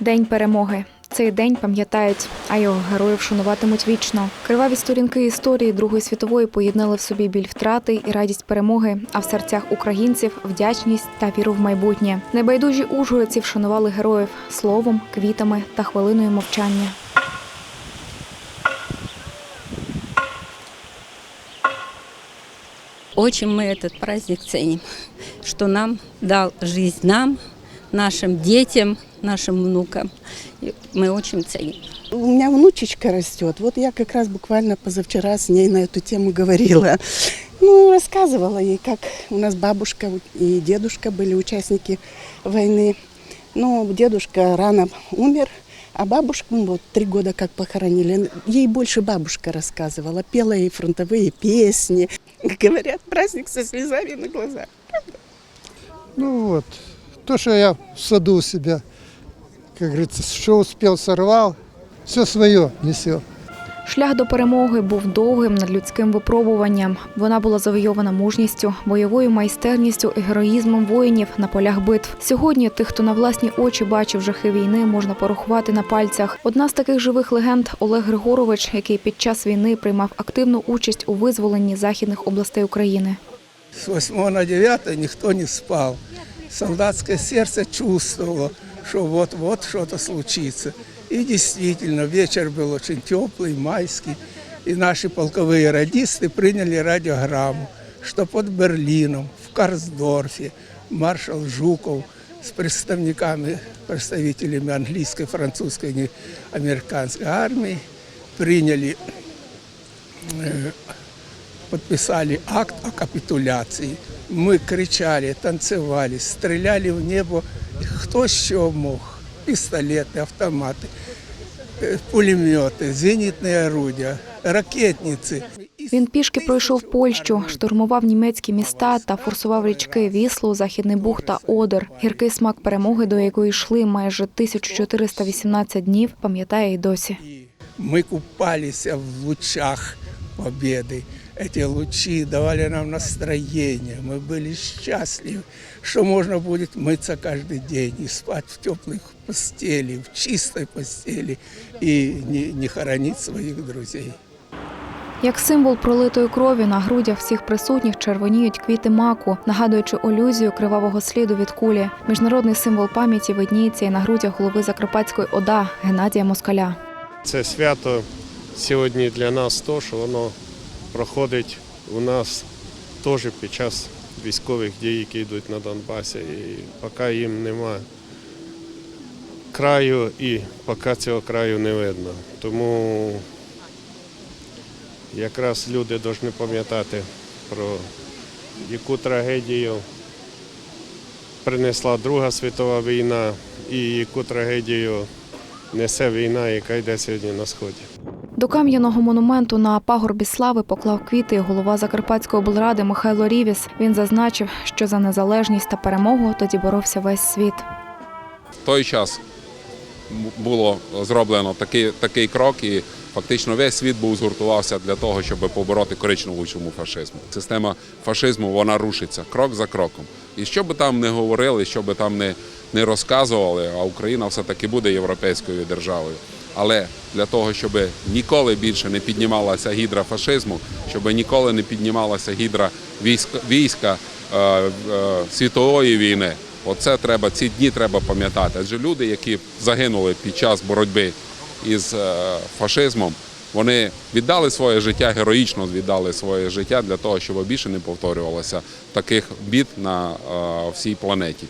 День перемоги. Цей день пам'ятають, а його героїв шануватимуть вічно. Криваві сторінки історії Другої світової поєднали в собі біль втрати і радість перемоги, а в серцях українців вдячність та віру в майбутнє. Небайдужі ужгородці вшанували героїв словом, квітами та хвилиною мовчання. Очень мы этот праздник ценим, что нам дал жизнь нам, нашим детям, нашим внукам. Мы очень ценим. У меня внучечка растет. Вот я как раз буквально позавчера с ней на эту тему говорила. Ну, рассказывала ей, как у нас бабушка и дедушка были участники войны. Ну, дедушка рано умер, а бабушку вот три года как похоронили. Ей больше бабушка рассказывала, пела ей фронтовые песни. Говорят, праздник со слезами на глазах. Ну вот, то, что я в саду у себя, как говорится, что успел, сорвал, все свое несет. Шлях до перемоги був довгим надлюдським випробуванням. Вона була завойована мужністю, бойовою майстерністю і героїзмом воїнів на полях битв. Сьогодні тих, хто на власні очі бачив жахи війни, можна порахувати на пальцях. Одна з таких живих легенд Олег Григорович, який під час війни приймав активну участь у визволенні західних областей України. С 8 на 9 никто не спал. Солдатское сердце чувствовало, что вот-вот что-то случится. И действительно, вечер был очень теплый, майский. И наши полковые радисты приняли радиограмму, что под Берлином, в Карсдорфе, маршал Жуков с представниками, представителями английской, французской и американской армии приняли подписали акт о капитуляции. Мы кричали, танцевали, стреляли в небо. И Кто еще мог? Пистолеты, автоматы, э, пулеметы, зенитные орудия, ракетницы. Він пішки пройшов Польщу, штурмував німецькі міста та форсував річки Віслу, Західний Буг та Одер. Гіркий смак перемоги, до якої йшли майже 1418 днів, пам'ятає й досі. И мы купались в лучах победы. Эти лучи давали нам настроение. Мы были счастливы, что можно будет мыться каждый день и спать в теплых постели, в чистой постели и не, не хоронить своих друзей. Як символ пролитої крові на грудях всіх присутніх червоніють квіти маку, нагадуючи алюзію кривавого сліду від кулі. Міжнародний символ пам'яті видніється і на грудях голови Закарпатської ОДА Геннадія Москаля. Це свято сьогодні для нас то, що воно проходить у нас теж під час військових дій, які йдуть на Донбасі. І поки їм нема краю і поки цього краю не видно. Тому якраз люди повинні пам'ятати про яку трагедію принесла Друга світова війна і яку трагедію несе війна, яка йде сьогодні на сході. До кам'яного монументу на пагорбі слави поклав квіти голова Закарпатської облради Михайло Рівіс. Він зазначив, що за незалежність та перемогу тоді боровся весь світ. В той час було зроблено такий, такий крок, і фактично весь світ був згуртувався для того, щоб побороти коричневу чуму фашизму. Система фашизму вона рушиться крок за кроком. І що би там не говорили, що би там не, не розказували, а Україна все-таки буде європейською державою. Але для того, щоб ніколи більше не піднімалася гідра фашизму, щоб ніколи не піднімалася гідра війська, війська е, е, світової війни, оце треба, ці дні треба пам'ятати. Адже люди, які загинули під час боротьби із е, фашизмом, вони віддали своє життя, героїчно віддали своє життя для того, щоб більше не повторювалося таких бід на е, всій планеті.